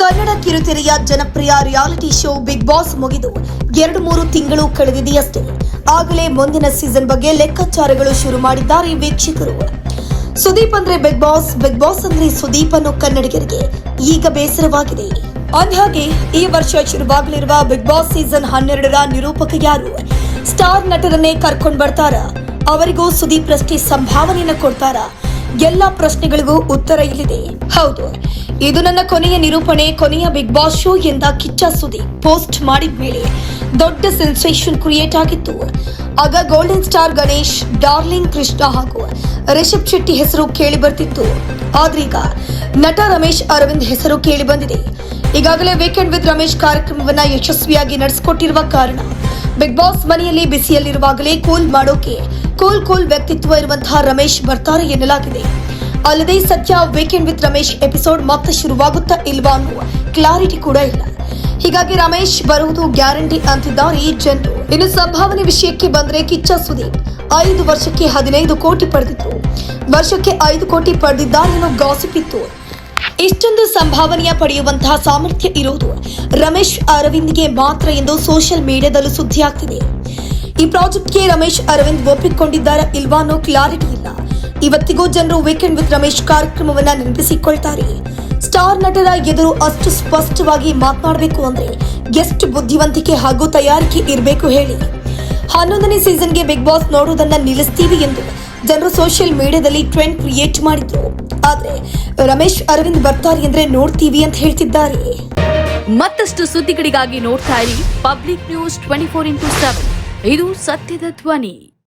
ಕನ್ನಡ ಕಿರುತೆರೆಯ ಜನಪ್ರಿಯ reality show Bigg boss ಮುಗಿದು ಎರಡು ಮೂರು ತಿಂಗಳು ಕಳೆದಿದೆಯಷ್ಟೇ. ಆಗಲೇ ಮುಂದಿನ ಸೀಸನ್ ಬಗ್ಗೆ ಲೆಕ್ಕಾಚಾರಗಳು ಶುರು ಮಾಡಿದ್ದಾರೆ ವೀಕ್ಷಕರು. ಸುದೀಪ್ ಅಂದ್ರೆ ಬಿಗ್ ಬಾಸ್ ಬಿಗ್ ಬಾಸ್ ಅಂದ್ರೆ ಸುದೀಪ್ ಅನ್ನೋ ಕನ್ನಡಿಗರಿಗೆ ಈಗ ಬೇಸರವಾಗಿದೆ. ಅಂದ್ಹಾಗೆ, ಈ ವರ್ಷ ಶುರುವಾಗಲಿರುವ ಬಿಗ್ ಬಾಸ್ ಸೀಸನ್ ಹನ್ನೆರಡರ ನಿರೂಪಕ ಯಾರು? ಸ್ಟಾರ್ ನಟರನ್ನೇ ಕರ್ಕೊಂಡು ಬರ್ತಾರ? ಅವರಿಗೂ ಸುದೀಪ್ ರಷ್ಟೇ ಸಂಭಾವನೆಯನ್ನು ಕೊಡ್ತಾರ? ಎಲ್ಲ ಪ್ರಶ್ನೆಗಳಿಗೂ ಉತ್ತರ ಇಲ್ಲಿದೆ. ಹೌದು, ಇದು ನನ್ನ ಕೊನೆಯ ನಿರೂಪಣೆ, ಕೊನೆಯ ಬಿಗ್ ಬಾಸ್ ಶೋ ಎಂದ ಕಿಚ್ಚ ಸುದೀಪ್ ಪೋಸ್ಟ್ ಮಾಡಿದ ಮೇಲೆ ದೊಡ್ಡ ಸೆನ್ಸೇಷನ್ ಕ್ರಿಯೇಟ್ ಆಗಿತ್ತು. ಆಗ golden star Ganesh, darling Krishna ಹಾಗೂ ರಿಷಬ್ ಶೆಟ್ಟಿ ಹೆಸರು ಕೇಳಿ ಬರ್ತಿತ್ತು. ಆದ್ರೀಗ ನಟ ರಮೇಶ್ ಅರವಿಂದ್ ಹೆಸರು ಕೇಳಿ ಬಂದಿದೆ. ಈಗಾಗಲೇ ವೀಕೆಂಡ್ ವಿತ್ ರಮೇಶ್ ಕಾರ್ಯಕ್ರಮವನ್ನ ಯಶಸ್ವಿಯಾಗಿ ನಡೆಸಿಕೊಟ್ಟಿರುವ ಕಾರಣ, ಬಿಗ್ ಬಾಸ್ ಮನೆಯಲ್ಲಿ ಬಿಸಿಯಲ್ಲಿರುವಾಗಲೇ ಕೂಲ್ ಮಾಡೋಕೆ ಕೂಲ್ ಕೂಲ್ ವ್ಯಕ್ತಿತ್ವ ಇರುವಂತಹ ರಮೇಶ್ ಬರ್ತಾರೆ ಎನ್ನಲಾಗಿದೆ. ಅಲ್ಲದೆ ಸದ್ಯ ವೀಕೆಂಡ್ ವಿತ್ ರಮೇಶ್ ಎಪಿಸೋಡ್ ಮತ್ತೆ ಶುರುವಾಗುತ್ತಾ ಇಲ್ವಾ ಅನ್ನುವ ಕ್ಲಾರಿಟಿ ಕೂಡ ಇಲ್ಲ. ಹೀಗಾಗಿ ರಮೇಶ್ ಬರುವುದು ಗ್ಯಾರಂಟಿ ಅಂತಿದ್ದಾರೆ ಈ ಜನರು. ಇನ್ನು ಸಂಭಾವನೆ ವಿಷಯಕ್ಕೆ ಬಂದ್ರೆ ಕಿಚ್ಚ ಸುದೀಪ್. ಐದು ವರ್ಷಕ್ಕೆ ಹದಿನೈದು ಕೋಟಿ ಪಡೆದಿದ್ರು. ವರ್ಷಕ್ಕೆ ಐದು ಕೋಟಿ ಪಡೆದಿದ್ದಾರೆ ಅನ್ನೋ ಗಾಸಿಪ್ ಇತ್ತು. ಇಷ್ಟೊಂದು ಸಂಭಾವನೆಯ ಪಡೆಯುವಂತಹ ಸಾಮರ್ಥ್ಯ ಇರುವುದು ರಮೇಶ್ ಅರವಿಂದ್ಗೆ ಮಾತ್ರ ಎಂದು ಸೋಷಿಯಲ್ ಮೀಡಿಯಾದಲ್ಲೂ ಸುದ್ದಿಯಾಗ್ತಿದೆ. ಈ ಪ್ರಾಜೆಕ್ಟ್ಗೆ ರಮೇಶ್ ಅರವಿಂದ್ ಒಪ್ಪಿಕೊಂಡಿದ್ದಾರಾ. ಇಲ್ವಾ ಕ್ಲಾರಿಟಿ ಇಲ್ಲ. ಇವತ್ತಿಗೂ ಜನರು ವೀಕೆಂಡ್ ವಿತ್ ರಮೇಶ್ ಕಾರ್ಯಕ್ರಮವನ್ನ ನೆನಪಿಸಿಕೊಳ್ತಾರೆ. ಸ್ಟಾರ್ ನಟರ ಎದುರು ಅಷ್ಟು ಸ್ಪಷ್ಟವಾಗಿ ಮಾತನಾಡಬೇಕು ಅಂದ್ರೆ ಎಷ್ಟು ಬುದ್ಧಿವಂತಿಕೆ ಹಾಗೂ ತಯಾರಿಕೆ ಇರಬೇಕು ಹೇಳಿ. ಹನ್ನೊಂದನೇ ಸೀಸನ್ಗೆ ಬಿಗ್ ಬಾಸ್ ನೋಡೋದನ್ನ ನಿಲ್ಲಿಸ್ತೀವಿ ಎಂದು ಜನರು ಸೋಷಿಯಲ್ ಮೀಡಿಯಾದಲ್ಲಿ ಟ್ರೆಂಡ್ ಕ್ರಿಯೇಟ್ ಮಾಡಿದ್ರು. ಆದ್ರೆ ರಮೇಶ್ ಅರವಿಂದ್ ಬರ್ತಾರೆ ಅಂದ್ರೆ ನೋಡ್ತೀವಿ ಅಂತ ಹೇಳ್ತಿದ್ದಾರೆ. ಮತ್ತಷ್ಟು ಸುದ್ದಿಗಳಿಗಾಗಿ ನೋಡ್ತಾ ಇರಿ public news twenty four into seven ಇದು ಸತ್ಯದ ಧ್ವನಿ.